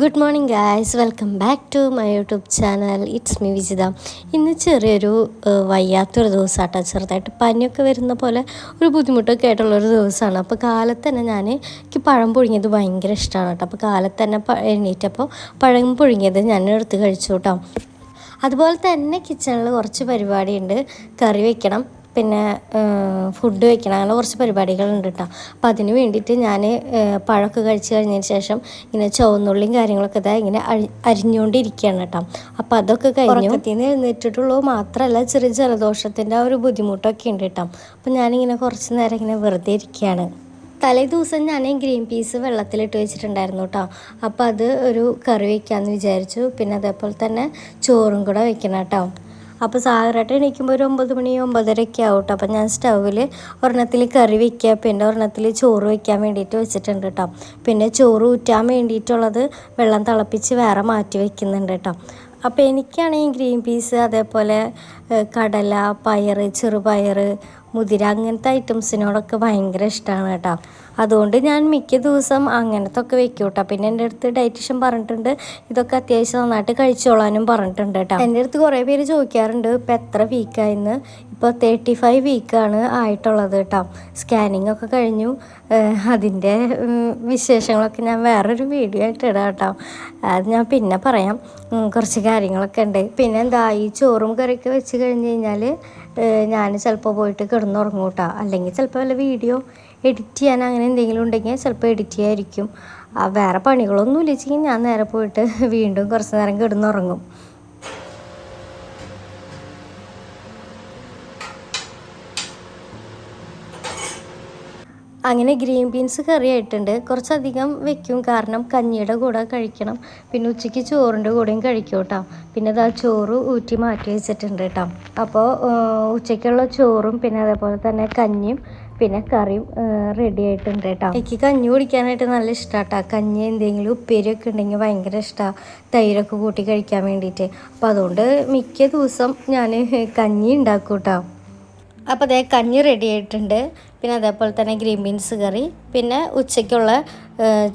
Good morning guys welcome back to my YouTube channel it's me Vijitha ഇന്ന് ചെറിയൊരു വയ്യാത്തൊരു ദിവസമാട്ടോ ചെറുതായിട്ട് പനിയൊക്കെ വരുന്ന പോലെ ഒരു ബുദ്ധിമുട്ടൊക്കെ ആയിട്ടുള്ളൊരു ദിവസമാണ് അപ്പോൾ കാലത്ത് തന്നെ ഞാൻ എനിക്ക് പഴം പുഴുങ്ങിയത് ഭയങ്കര ഇഷ്ടമാണ് കേട്ടോ. അപ്പോൾ കാലത്ത് തന്നെ എണീറ്റപ്പോൾ പഴം പുഴുങ്ങിയത് ഞാൻ എടുത്ത് കഴിച്ചു കേട്ടോ. അതുപോലെ തന്നെ കിച്ചണിൽ കുറച്ച് പരിപാടിയുണ്ട്. കറി വെക്കണം. പിന്നെ ഫുഡ് വയ്ക്കണം അങ്ങനെ കുറച്ച് പരിപാടികളുണ്ട് കേട്ടോ അപ്പോൾ അതിന് വേണ്ടിയിട്ട് ഞാൻ പഴമൊക്കെ കഴിച്ച് കഴിഞ്ഞതിന് ശേഷം ഇങ്ങനെ ചുവന്നുള്ളിയും കാര്യങ്ങളൊക്കെ ഇതാ ഇങ്ങനെ അരി അരിഞ്ഞുകൊണ്ടിരിക്കുകയാണ് കേട്ടോ. അപ്പോൾ അതൊക്കെ കഴിഞ്ഞു. നിന്ന് എഴുന്നേറ്റിട്ടുള്ളൂ മാത്രമല്ല ചെറിയ ജലദോഷത്തിന്റെ ആ ഒരു ബുദ്ധിമുട്ടൊക്കെ ഉണ്ട് കേട്ടോ. അപ്പോൾ ഞാനിങ്ങനെ കുറച്ച് നേരം ഇങ്ങനെ വെറുതെ ഇരിക്കുകയാണ് തലേ ദിവസം ഞാൻ ഗ്രീൻ പീസ് വെള്ളത്തിലിട്ട് വെച്ചിട്ടുണ്ടായിരുന്നു കേട്ടോ. അപ്പോൾ അത് ഒരു കറി വയ്ക്കാമെന്ന് വിചാരിച്ചു. പിന്നെ അതേപോലെ തന്നെ ചോറും കൂടെ വെക്കണം കേട്ടോ. അപ്പോൾ സാധാരണ എണീക്കുമ്പോൾ ഒരു ഒമ്പത് മണി ഒമ്പതരയൊക്കെ ആവും കേട്ടോ അപ്പോൾ ഞാൻ സ്റ്റൗവിൽ ഒരെണ്ണത്തിൽ കറി വയ്ക്കുക പിന്നെ ഒരെണ്ണത്തിൽ ചോറ് വയ്ക്കാൻ വേണ്ടിയിട്ട് വെച്ചിട്ടുണ്ട് കേട്ടോ പിന്നെ ചോറ് ഊറ്റാൻ വേണ്ടിയിട്ടുള്ളത് വെള്ളം തിളപ്പിച്ച് വേറെ മാറ്റി വെക്കുന്നുണ്ട് കേട്ടോ അപ്പോൾ എനിക്കാണെങ്കിൽ ഗ്രീൻ പീസ് അതേപോലെ കടല പയർ ചെറുപയർ മുതിര അങ്ങനത്തെ ഐറ്റംസിനോടൊക്കെ ഭയങ്കര ഇഷ്ടമാണ് കേട്ടോ അതുകൊണ്ട് ഞാൻ മിക്ക ദിവസം അങ്ങനത്തെ ഒക്കെ വെക്കും കേട്ടോ പിന്നെ എന്റെ അടുത്ത് ഡയറ്റീഷ്യൻ പറഞ്ഞിട്ടുണ്ട് ഇതൊക്കെ അത്യാവശ്യം നന്നായിട്ട് കഴിച്ചോളാനും പറഞ്ഞിട്ടുണ്ട് കേട്ടോ എന്റെ അടുത്ത് കുറേ പേര് ചോദിക്കാറുണ്ട് ഇപ്പം എത്ര വീക്കായെന്ന് ഇപ്പോൾ തേർട്ടി ഫൈവ് വീക്കാണ് ആയിട്ടുള്ളത് കേട്ടോ സ്കാനിങ് ഒക്കെ കഴിഞ്ഞു. അതിന്റെ വിശേഷങ്ങളൊക്കെ ഞാൻ വേറൊരു വീഡിയോ ആയിട്ട് ഇടാം കേട്ടോ അത് ഞാൻ പിന്നെ പറയാം. കുറച്ച് കാര്യങ്ങളൊക്കെ ഉണ്ട്. പിന്നെ എന്താ ഈ ചോറും കറിയൊക്കെ വെച്ച് കഴിഞ്ഞ് കഴിഞ്ഞാൽ ഞാൻ ചിലപ്പോൾ പോയിട്ട് കിടന്നുറങ്ങും കേട്ടോ അല്ലെങ്കിൽ ചിലപ്പോൾ വല്ല വീഡിയോ എഡിറ്റ് ചെയ്യാൻ അങ്ങനെ എന്തെങ്കിലും ഉണ്ടെങ്കിൽ ചിലപ്പോൾ എഡിറ്റ് ചെയ്യായിരിക്കും. വേറെ പണികളൊന്നും ഇല്ലെങ്കിൽ ഞാൻ നേരെ പോയിട്ട് വീണ്ടും കുറച്ച് നേരം കിടന്നുറങ്ങും. അങ്ങനെ ഗ്രീൻ ബീൻസ് കറി ആയിട്ടുണ്ട് കുറച്ചധികം വെക്കും. കാരണം കഞ്ഞിയുടെ കൂടെ കഴിക്കണം. പിന്നെ ഉച്ചയ്ക്ക് ചോറിന്റെ കൂടെയും കഴിക്കും കേട്ടോ. പിന്നെ അത് ആ ചോറ് ഊറ്റി മാറ്റി വെച്ചിട്ടുണ്ട് കേട്ടോ. അപ്പോൾ ഉച്ചയ്ക്കുള്ള ചോറും പിന്നെ അതേപോലെ തന്നെ കഞ്ഞിയും പിന്നെ കറിയും റെഡി ആയിട്ടുണ്ട് കേട്ടോ എനിക്ക് കഞ്ഞി കുടിക്കാനായിട്ട് നല്ല ഇഷ്ടമാട്ടോ കഞ്ഞി എന്തെങ്കിലും ഉപ്പേരിയൊക്കെ ഉണ്ടെങ്കിൽ ഭയങ്കര ഇഷ്ടമാണ് തൈരൊക്കെ കൂട്ടി കഴിക്കാൻ വേണ്ടിയിട്ട് അപ്പോൾ അതുകൊണ്ട് മിക്ക ദിവസം ഞാൻ കഞ്ഞി ഉണ്ടാക്കും കേട്ടോ അപ്പോൾ അതേ കഞ്ഞി റെഡി ആയിട്ടുണ്ട്. പിന്നെ അതേപോലെ തന്നെ ഗ്രീൻ ബീൻസ് കറി. പിന്നെ ഉച്ചയ്ക്കുള്ള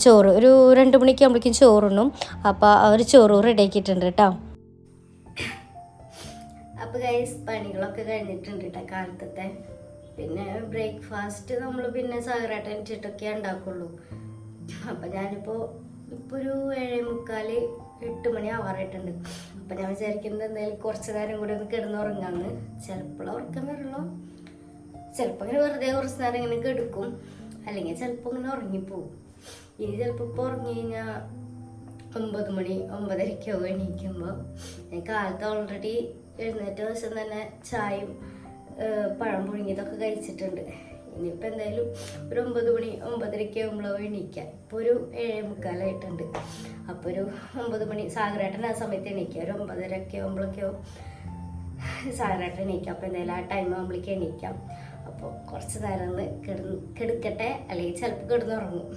ചോറ്. ഒരു രണ്ട് മണിക്ക് ആകുമ്പോഴേക്കും ചോറുണ്ണും. അപ്പോൾ ആ ഒരു ചോറ് റെഡി ആക്കിയിട്ടുണ്ട് കേട്ടോ അപ്പോൾ ഗൈസ് പണികളൊക്കെ കഴിഞ്ഞിട്ടുണ്ട് കേട്ടോ കാലത്തത്തെ. പിന്നെ ബ്രേക്ക്ഫാസ്റ്റ് നമ്മൾ പിന്നെ സാഗറായിട്ട് ചിട്ടൊക്കെ ഉണ്ടാക്കുള്ളൂ. അപ്പം ഞാനിപ്പോൾ ഇപ്പോൾ ഒരു ഏഴേ മുക്കാൽ എട്ട് മണി ആവാറായിട്ടുണ്ട്. അപ്പം ഞാൻ വിചാരിക്കുന്നത് എന്തായാലും കുറച്ച് നേരം കൂടി ഒന്ന് കിടന്നുറങ്ങാന്ന്. ചിലപ്പോൾ ഉറക്കം വരുള്ളൂ ചിലപ്പോൾ ഇങ്ങനെ വെറുതെ കുറച്ച് നേരം ഇങ്ങനെ കെടുക്കും. അല്ലെങ്കിൽ ചിലപ്പോൾ ഇങ്ങനെ ഉറങ്ങിപ്പോവും. ഇനി ചിലപ്പോൾ ഇപ്പോൾ ഉറങ്ങി കഴിഞ്ഞാൽ ഒമ്പത് മണി ഒമ്പതരയ്ക്കാവും എണീക്കുമ്പോൾ ഞാൻ കാലത്ത് ഓൾറെഡി എഴുന്നേറ്റ ദിവസം തന്നെ ചായയും പഴം പുഴുങ്ങിയതൊക്കെ കഴിച്ചിട്ടുണ്ട്. ഇനിയിപ്പോൾ എന്തായാലും ഒരു ഒമ്പത് മണി ഒമ്പതരയ്ക്ക് ആകുമ്പോൾ എണീക്കാം ഇപ്പോൾ ഒരു ഏഴേ മുക്കാലായിട്ടുണ്ട്. അപ്പോൾ ഒരു ഒമ്പത് മണി സാഗരേട്ടൻ ആ സമയത്ത് എണീക്കുക ഒരു ഒമ്പതരയൊക്കെ ആകുമ്പോഴൊക്കെയോ സാഗരേട്ടൻ എണീക്കാം. അപ്പോൾ എന്തായാലും ആ ടൈം ആകുമ്പോഴേക്ക് എണീക്കാം. അപ്പോൾ കുറച്ച് നേരം ഒന്ന് കിടന്ന് കിടക്കട്ടെ? അല്ലെങ്കിൽ ചിലപ്പോൾ കിടന്നുറങ്ങും.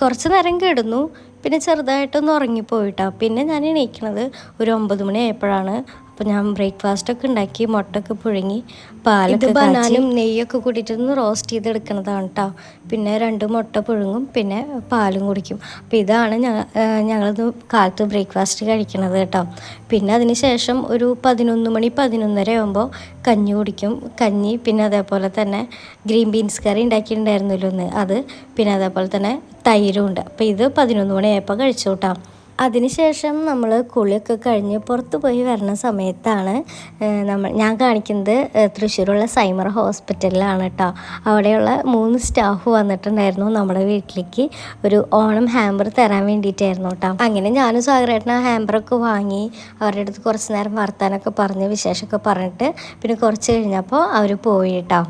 കുറച്ച് നേരം കിടന്നു പിന്നെ ചെറുതായിട്ടൊന്ന് ഉറങ്ങിപ്പോയിട്ടാണ് പിന്നെ ഞാൻ എണീക്കണത് ഒരു ഒമ്പത് മണി ആയപ്പോഴാണ്. അപ്പോൾ ഞാൻ ബ്രേക്ക്ഫാസ്റ്റ് ഒക്കെ ഉണ്ടാക്കി മുട്ടൊക്കെ പുഴുങ്ങി പാലൊക്കെ ബനാനും നെയ്യൊക്കെ കൂട്ടിയിട്ടൊന്ന് റോസ്റ്റ് ചെയ്തെടുക്കണതാണ് കേട്ടോ പിന്നെ രണ്ട് മുട്ട പുഴുങ്ങും പിന്നെ പാലും കുടിക്കും. അപ്പോൾ ഇതാണ് ഞങ്ങൾ ഞങ്ങളിത് കാലത്ത് ബ്രേക്ക്ഫാസ്റ്റ് കഴിക്കണത് കേട്ടോ പിന്നെ അതിന് ശേഷം ഒരു പതിനൊന്ന് മണി പതിനൊന്നര ആകുമ്പോൾ കഞ്ഞി കുടിക്കും. കഞ്ഞി പിന്നെ അതേപോലെ തന്നെ ഗ്രീൻ ബീൻസ് കറി ഉണ്ടാക്കിയിട്ടുണ്ടായിരുന്നല്ലോ ഒന്ന് അത് പിന്നെ അതേപോലെ തന്നെ തൈരും ഉണ്ട്. അപ്പോൾ ഇത് പതിനൊന്ന് മണിയായപ്പോൾ കഴിച്ചു കൂട്ടാം അതിനുശേഷം നമ്മൾ കുളിയൊക്കെ കഴിഞ്ഞ് പുറത്ത് പോയി വരുന്ന സമയത്താണ് നമ്മൾ ഞാൻ കാണിക്കുന്നത് തൃശ്ശൂരുള്ള സൈമർ ഹോസ്പിറ്റലിലാണ് കേട്ടോ അവിടെയുള്ള മൂന്ന് സ്റ്റാഫ് വന്നിട്ടുണ്ടായിരുന്നു നമ്മുടെ വീട്ടിലേക്ക്. ഒരു ഓണം ഹാമ്പർ തരാൻ വേണ്ടിയിട്ടായിരുന്നു കേട്ടോ അങ്ങനെ ഞാനും സാഗരേട്ടൻ ആ ഹാമ്പറൊക്കെ വാങ്ങി അവരുടെ അടുത്ത് കുറച്ച് നേരം വർത്താനൊക്കെ പറഞ്ഞ് വിശേഷമൊക്കെ പറഞ്ഞിട്ട് പിന്നെ കുറച്ച് കഴിഞ്ഞപ്പോൾ അവർ പോയി കേട്ടോ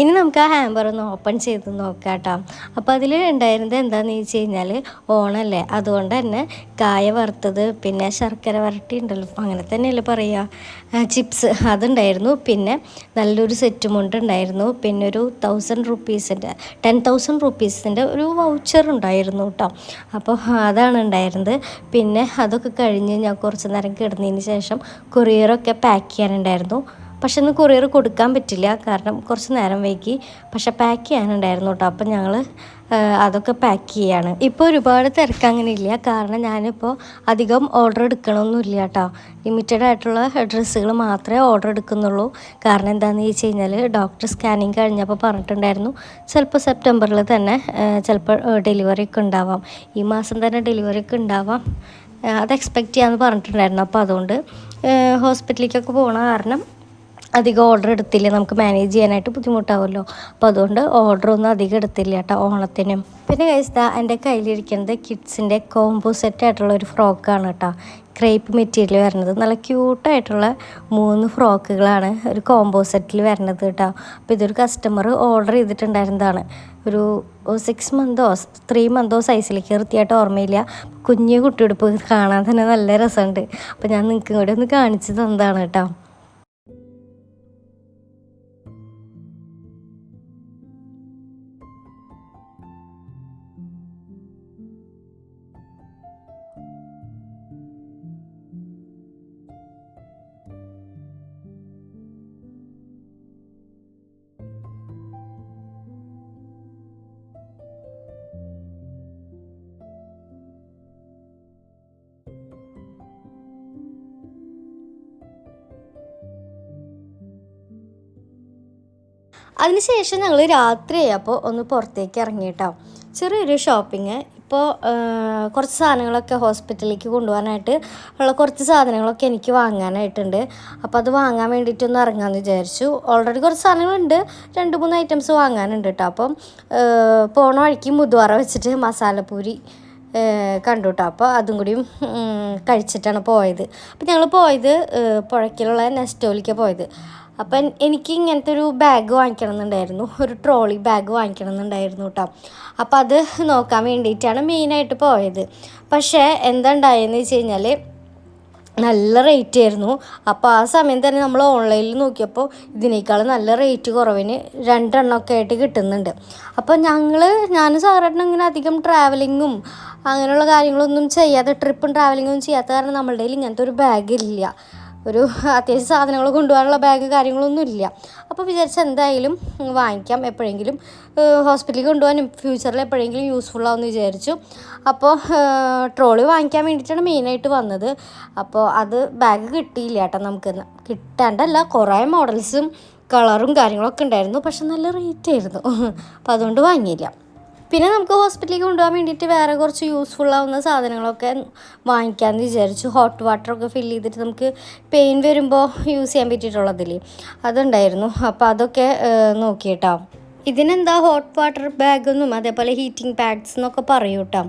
ഇനി നമുക്ക് ആ ഹാമ്പർ ഒന്ന് ഓപ്പൺ ചെയ്ത് നോക്കാം കേട്ടോ അപ്പോൾ അതിൽ ഉണ്ടായിരുന്നത് എന്താണെന്ന് ചോദിച്ചു കഴിഞ്ഞാൽ ഓണല്ലേ? അതുകൊണ്ട് തന്നെ കായ വറുത്തത് പിന്നെ ശർക്കര വരട്ടി ഉണ്ടല്ലോ അങ്ങനെ തന്നെയല്ലേ പറയുക ചിപ്സ് അതുണ്ടായിരുന്നു. പിന്നെ നല്ലൊരു സെറ്റ് മുണ്ട് ഉണ്ടായിരുന്നു. പിന്നെ ഒരു തൗസൻഡ് റുപ്പീസിന്റെ ടെൻ തൗസൻഡ് റുപ്പീസിന്റെ ഒരു വൗച്ചർ ഉണ്ടായിരുന്നു കേട്ടോ അപ്പോൾ അതാണ് ഉണ്ടായിരുന്നത്. പിന്നെ അതൊക്കെ കഴിഞ്ഞ് ഞാൻ കുറച്ച് നേരം കിടന്നതിന് ശേഷം കൊറിയറൊക്കെ പാക്ക് ചെയ്യാനുണ്ടായിരുന്നു. പക്ഷെ ഇന്ന് കൊറിയർ കൊടുക്കാൻ പറ്റില്ല. കാരണം കുറച്ച് നേരം വൈകി. പക്ഷെ പാക്ക് ചെയ്യാനുണ്ടായിരുന്നു കേട്ടോ അപ്പം ഞങ്ങൾ അതൊക്കെ പാക്ക് ചെയ്യാണ്. ഇപ്പോൾ ഒരുപാട് തിരക്ക് അങ്ങനെ ഇല്ല കാരണം ഞാനിപ്പോൾ അധികം ഓർഡർ എടുക്കണമൊന്നുമില്ല കേട്ടോ ലിമിറ്റഡ് ആയിട്ടുള്ള ഡ്രസ്സുകൾ മാത്രമേ ഓർഡർ എടുക്കുന്നുള്ളൂ. കാരണം എന്താണെന്ന് ചോദിച്ചു കഴിഞ്ഞാൽ ഡോക്ടർ സ്കാനിങ് കഴിഞ്ഞപ്പോൾ പറഞ്ഞിട്ടുണ്ടായിരുന്നു. ചിലപ്പോൾ സെപ്റ്റംബറിൽ തന്നെ ചിലപ്പോൾ ഡെലിവറി ഒക്കെ ഉണ്ടാവാം. ഈ മാസം തന്നെ ഡെലിവറി ഒക്കെ ഉണ്ടാവാം. അത് എക്സ്പെക്റ്റ് ചെയ്യാമെന്ന് പറഞ്ഞിട്ടുണ്ടായിരുന്നു. അപ്പോൾ അതുകൊണ്ട് ഹോസ്പിറ്റലിലേക്കൊക്കെ പോകണ കാരണം അധികം ഓർഡർ എടുത്തില്ല? നമുക്ക് മാനേജ് ചെയ്യാനായിട്ട് ബുദ്ധിമുട്ടാവുമല്ലോ അപ്പോൾ അതുകൊണ്ട് ഓർഡർ ഒന്നും അധികം എടുത്തില്ല കേട്ടോ ഓണത്തിനും. പിന്നെ കഴിച്ചാൽ എന്റെ കയ്യിലിരിക്കുന്നത് കിഡ്സിന്റെ കോംബോ സെറ്റ് ആയിട്ടുള്ള ഒരു ഫ്രോക്കാണ് കേട്ടോ. ക്രേപ്പ് മെറ്റീരിയൽ വരുന്നത്. നല്ല ക്യൂട്ടായിട്ടുള്ള മൂന്ന് ഫ്രോക്കുകളാണ് ഒരു കോംബോ സെറ്റിൽ വരുന്നത് കേട്ടോ. അപ്പോൾ ഇതൊരു കസ്റ്റമർ ഓർഡർ ചെയ്തിട്ടുണ്ടായിരുന്നതാണ്. ഒരു സിക്സ് മന്തോ ത്രീ മന്തോ സൈസിലേക്ക് കൃത്യമായിട്ട് ഓർമ്മയില്ല. കുഞ്ഞു കുട്ടിയുടുപ്പ് കാണാൻ തന്നെ നല്ല രസമുണ്ട്. അപ്പോൾ ഞാൻ നിങ്ങൾക്കും കൂടെ ഒന്ന് കാണിച്ചു തന്നതാണ് കേട്ടോ. അതിനുശേഷം ഞങ്ങൾ രാത്രിയായപ്പോൾ ഒന്ന് പുറത്തേക്ക് ഇറങ്ങിയിട്ടോ. ചെറിയൊരു ഷോപ്പിങ് ഇപ്പോൾ കുറച്ച് സാധനങ്ങളൊക്കെ ഹോസ്പിറ്റലിലേക്ക് കൊണ്ടുപോകാനായിട്ട് ഉള്ള കുറച്ച് സാധനങ്ങളൊക്കെ എനിക്ക് വാങ്ങാനായിട്ടുണ്ട്. അപ്പോൾ അത് വാങ്ങാൻ വേണ്ടിയിട്ടൊന്ന് ഇറങ്ങാമെന്ന് വിചാരിച്ചു. ഓൾറെഡി കുറച്ച് സാധനങ്ങളുണ്ട്. രണ്ട് മൂന്ന് ഐറ്റംസ് വാങ്ങാനുണ്ട് കേട്ടോ അപ്പം പോണ വഴിക്ക് മുതുവാറ വെച്ചിട്ട് മസാലപ്പൂരി കണ്ടു കേട്ടോ അപ്പോൾ അതും കൂടിയും കഴിച്ചിട്ടാണ് പോയത്. അപ്പോൾ ഞങ്ങൾ പോയത് പുഴയ്ക്കിലുള്ള നെസ്റ്റോലിക്ക് പോയത്. അപ്പം എനിക്ക് ഇങ്ങനത്തെ ഒരു ബാഗ് വാങ്ങിക്കണം എന്നുണ്ടായിരുന്നു ഒരു ട്രോളി ബാഗ് വാങ്ങിക്കണം എന്നുണ്ടായിരുന്നു കേട്ടോ അപ്പം അത് നോക്കാൻ വേണ്ടിയിട്ടാണ് മെയിനായിട്ട് പോയത്. പക്ഷേ എന്താ ഉണ്ടായെന്ന് വെച്ച് കഴിഞ്ഞാൽ നല്ല റേറ്റ് ആയിരുന്നു. അപ്പോൾ ആ സമയം തന്നെ നമ്മൾ ഓൺലൈനിൽ നോക്കിയപ്പോൾ ഇതിനേക്കാൾ നല്ല റേറ്റ് കുറവിന് രണ്ടെണ്ണമൊക്കെ ആയിട്ട് കിട്ടുന്നുണ്ട്. അപ്പോൾ ഞങ്ങൾ ഞാൻ സാറേട്ടനും ഇങ്ങനെ അധികം ട്രാവലിങ്ങും അങ്ങനെയുള്ള കാര്യങ്ങളൊന്നും ചെയ്യാതെ ട്രിപ്പും ട്രാവലിങ്ങും ചെയ്യാത്ത കാരണം നമ്മളുടെ കയ്യിൽ ഇങ്ങനത്തെ ഒരു ബാഗ് ഇല്ല. ഒരു അത്യാവശ്യം സാധനങ്ങൾ കൊണ്ടുപോകാനുള്ള ബാഗ് കാര്യങ്ങളൊന്നും ഇല്ല. അപ്പോൾ വിചാരിച്ച എന്തായാലും വാങ്ങിക്കാം എപ്പോഴെങ്കിലും. ഹോസ്പിറ്റലിൽ കൊണ്ടുപോകാൻ ഫ്യൂച്ചറിൽ എപ്പോഴെങ്കിലും യൂസ്ഫുൾ ആവുമെന്ന് വിചാരിച്ചു. അപ്പോൾ ട്രോളി വാങ്ങിക്കാൻ വേണ്ടിയിട്ടാണ് മെയിനായിട്ട് വന്നത്. അപ്പോൾ അത് ബാഗ് കിട്ടിയില്ല കേട്ടോ നമുക്ക് കിട്ടാണ്ടല്ല കുറേ മോഡൽസും കളറും കാര്യങ്ങളൊക്കെ ഉണ്ടായിരുന്നു. പക്ഷെ നല്ല റേറ്റ് ആയിരുന്നു. അപ്പോൾ അതുകൊണ്ട് വാങ്ങിയില്ല. പിന്നെ നമുക്ക് ഹോസ്പിറ്റലിലേക്ക് കൊണ്ടുപോകാൻ വേണ്ടിയിട്ട് വേറെ കുറച്ച് യൂസ്ഫുൾ ആവുന്ന സാധനങ്ങളൊക്കെ വാങ്ങിക്കാമെന്ന് വിചാരിച്ചു. ഹോട്ട് വാട്ടറൊക്കെ ഫിൽ ചെയ്തിട്ട് നമുക്ക് പെയിൻ വരുമ്പോൾ യൂസ് ചെയ്യാൻ പറ്റിയിട്ടുള്ളതില്ലേ അതുണ്ടായിരുന്നു. അപ്പോൾ അതൊക്കെ നോക്കിയിട്ടോ. ഇതിനെന്താ ഹോട്ട് വാട്ടർ ബാഗെന്നും അതേപോലെ ഹീറ്റിംഗ് പാഡ്സ് എന്നൊക്കെ പറയും കേട്ടോ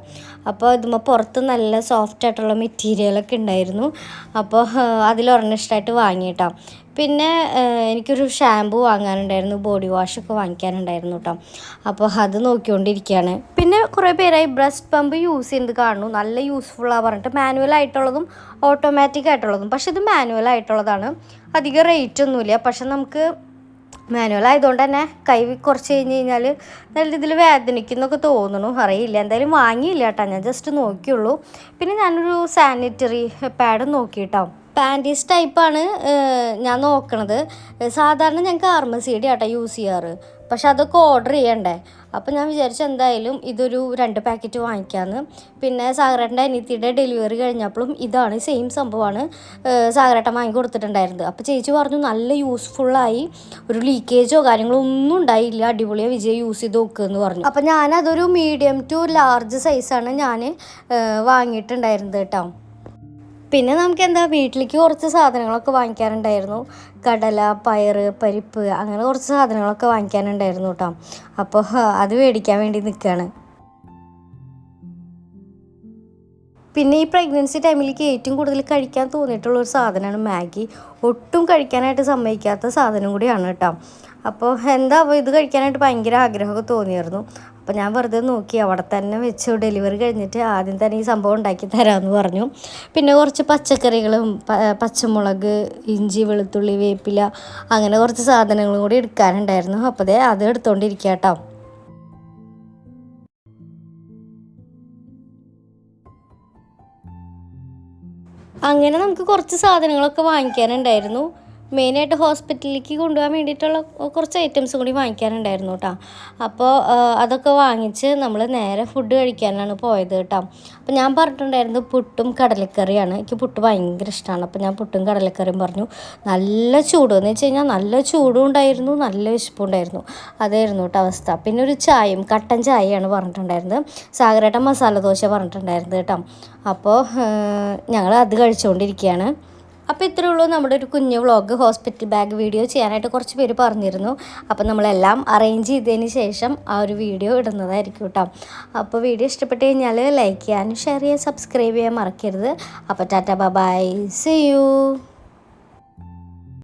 അപ്പോൾ ഇതുമ്പോൾ പുറത്ത് നല്ല സോഫ്റ്റ് ആയിട്ടുള്ള മെറ്റീരിയലൊക്കെ ഉണ്ടായിരുന്നു. അപ്പോൾ അതിലൊരെണ്ണം ഇഷ്ടമായിട്ട് വാങ്ങിയിട്ടോ. പിന്നെ എനിക്കൊരു ഷാമ്പു വാങ്ങാനുണ്ടായിരുന്നു. ബോഡി വാഷ് വാഷൊക്കെ വാങ്ങിക്കാനുണ്ടായിരുന്നു കേട്ടോ അപ്പോൾ അത് നോക്കിക്കൊണ്ടിരിക്കുകയാണ് പിന്നെ കുറേ പേരായി ബ്രസ്റ്റ് പമ്പ് യൂസ് ചെയ്യുന്നത് കാണുന്നു. നല്ല യൂസ്ഫുള്ളാണ് പറഞ്ഞിട്ട് മാനുവൽ ആയിട്ടുള്ളതും ഓട്ടോമാറ്റിക് ആയിട്ടുള്ളതും പക്ഷെ ഇത് മാനുവൽ ആയിട്ടുള്ളതാണ് അധികം റേറ്റ് ഒന്നുമില്ല പക്ഷെ നമുക്ക് മാനുവൽ ആയതുകൊണ്ട് തന്നെ കൈ കുറച്ച് കഴിഞ്ഞ് കഴിഞ്ഞാൽ നല്ല രീതിയിൽ വേദനിക്കുന്നൊക്കെ തോന്നുന്നു. അറിയില്ല. എന്തായാലും വാങ്ങിയില്ല കേട്ടോ ഞാൻ ജസ്റ്റ് നോക്കിയുള്ളൂ. പിന്നെ ഞാനൊരു സാനിറ്ററി പാഡ് നോക്കിയിട്ടോ പാന്റീസ് ടൈപ്പാണ് ഞാൻ നോക്കണത്. സാധാരണ ഞങ്ങൾക്ക് കാർമസിയുടെ ആട്ടോ യൂസ് ചെയ്യാറ്. പക്ഷെ അതൊക്കെ ഓർഡർ ചെയ്യണ്ടേ? അപ്പോൾ ഞാൻ വിചാരിച്ചു എന്തായാലും ഇതൊരു രണ്ട് പാക്കറ്റ് വാങ്ങിക്കാമെന്ന് പിന്നെ സാഗരേട്ടന്റെ അനിയത്തിയുടെ ഡെലിവറി കഴിഞ്ഞപ്പോഴും ഇതാണ് സെയിം സംഭവമാണ് സാഗരേട്ടൻ വാങ്ങി കൊടുത്തിട്ടുണ്ടായിരുന്നത്. അപ്പോൾ ചേച്ചി പറഞ്ഞു നല്ല യൂസ്ഫുള്ളായി ഒരു ലീക്കേജോ കാര്യങ്ങളോ ഒന്നും ഉണ്ടായില്ല അടിപൊളിയാണ് വിജയ് യൂസ് ചെയ്ത് നോക്കുക എന്ന് പറഞ്ഞു. അപ്പോൾ ഞാനതൊരു മീഡിയം ടു ലാർജ് സൈസാണ് ഞാൻ വാങ്ങിയിട്ടുണ്ടായിരുന്നത് കേട്ടോ. പിന്നെ നമുക്ക് എന്താ വീട്ടിലേക്ക് കുറച്ച് സാധനങ്ങളൊക്കെ വാങ്ങിക്കാനുണ്ടായിരുന്നു. കടല പയറ് പരിപ്പ് അങ്ങനെ കുറച്ച് സാധനങ്ങളൊക്കെ വാങ്ങിക്കാനുണ്ടായിരുന്നു കേട്ടോ. അപ്പോൾ അത് മേടിക്കാൻ വേണ്ടി നിൽക്കുകയാണ്. പിന്നെ ഈ പ്രഗ്നൻസി ടൈമിലേക്ക് ഏറ്റവും കൂടുതൽ കഴിക്കാൻ തോന്നിയിട്ടുള്ള ഒരു സാധനമാണ് മാഗി. ഒട്ടും കഴിക്കാനായിട്ട് സമ്മതിക്കാത്ത സാധനം കൂടിയാണ് കേട്ടോ. അപ്പോൾ എന്താ ഇത് കഴിക്കാനായിട്ട് ഭയങ്കര ആഗ്രഹമൊക്കെ തോന്നിയിരുന്നു അപ്പോൾ ഞാൻ വെറുതെ നോക്കി അവിടെ തന്നെ വെച്ച് ഡെലിവറി കഴിഞ്ഞിട്ട് ആദ്യം തന്നെ ഈ സംഭവം ഉണ്ടാക്കി തരാമെന്ന് പറഞ്ഞു. പിന്നെ കുറച്ച് പച്ചക്കറികളും പച്ചമുളക് ഇഞ്ചി വെളുത്തുള്ളി വേപ്പില അങ്ങനെ കുറച്ച് സാധനങ്ങളും കൂടി എടുക്കാനുണ്ടായിരുന്നു. അപ്പോൾ ദേ അത് എടുത്തുകൊണ്ടിരിക്കുക കേട്ടോ. അങ്ങനെ നമുക്ക് കുറച്ച് സാധനങ്ങളൊക്കെ വാങ്ങിക്കാനുണ്ടായിരുന്നു. മെയിനായിട്ട് ഹോസ്പിറ്റലിലേക്ക് കൊണ്ടുപോകാൻ വേണ്ടിയിട്ടുള്ള കുറച്ച് ഐറ്റംസ് കൂടി വാങ്ങിക്കാനുണ്ടായിരുന്നു കേട്ടോ. അപ്പോൾ അതൊക്കെ വാങ്ങിച്ച് നമ്മൾ നേരെ ഫുഡ് കഴിക്കാനാണ് പോയത് കേട്ടോ. അപ്പോൾ ഞാൻ പറഞ്ഞിട്ടുണ്ടായിരുന്നു പുട്ടും കടലക്കറിയാണ്. എനിക്ക് പുട്ട് ഭയങ്കര ഇഷ്ടമാണ്. അപ്പോൾ ഞാൻ പുട്ടും കടലക്കറിയും പറഞ്ഞു. നല്ല ചൂട്. എന്ന് വെച്ച് കഴിഞ്ഞാൽ നല്ല ചൂടും ഉണ്ടായിരുന്നു നല്ല വിശപ്പും ഉണ്ടായിരുന്നു. അതായിരുന്നു കേട്ടോ അവസ്ഥ. പിന്നെ ഒരു ചായയും കട്ടൻ ചായയാണ് പറഞ്ഞിട്ടുണ്ടായിരുന്നത്. സാഗരേട്ടൻ മസാല ദോശ പറഞ്ഞിട്ടുണ്ടായിരുന്നത് കേട്ടോ. അപ്പോൾ ഞങ്ങൾ അത് കഴിച്ചുകൊണ്ടിരിക്കുകയാണ്. അപ്പോൾ ഇത്രയേ ഉള്ളൂ നമ്മുടെ ഒരു കുഞ്ഞു വ്ളോഗ് ഹോസ്പിറ്റൽ ബാഗ് വീഡിയോ ചെയ്യാനായിട്ട് കുറച്ച് പേര് പറഞ്ഞിരുന്നു. അപ്പോൾ നമ്മളെല്ലാം അറേഞ്ച് ചെയ്തതിന് ശേഷം ആ ഒരു വീഡിയോ ഇടുന്നതായിരിക്കും കേട്ടോ. അപ്പോൾ വീഡിയോ ഇഷ്ടപ്പെട്ട് കഴിഞ്ഞാൽ ലൈക്ക് ചെയ്യാനും ഷെയർ ചെയ്യാൻ സബ്സ്ക്രൈബ് ചെയ്യാൻ മറക്കരുത്. അപ്പോൾ ടാറ്റ ബൈ സി യു